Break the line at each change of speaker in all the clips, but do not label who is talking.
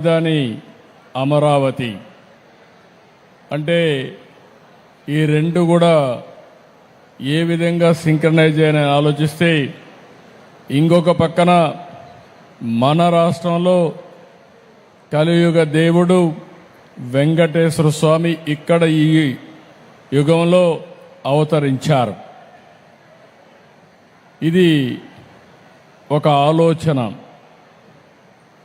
రాజధాని అమరావతి. అంటే ఈ రెండు కూడా ఏ విధంగా సింక్రనైజ్ అని ఆలోచిస్తే ఇంకొక పక్కన మన రాష్ట్రంలో కలియుగ దేవుడు వెంకటేశ్వర స్వామి ఇక్కడ ఈ యుగంలో అవతరించారు. ఇది ఒక ఆలోచన.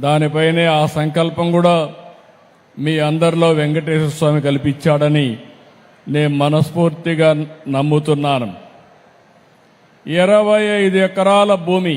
దానిపైనే ఆ సంకల్పం కూడా మీ అందరిలో వెంకటేశ్వర స్వామి కల్పించాడని నేను మనస్ఫూర్తిగా నమ్ముతున్నాను. ఇరవై ఐదు ఎకరాల భూమి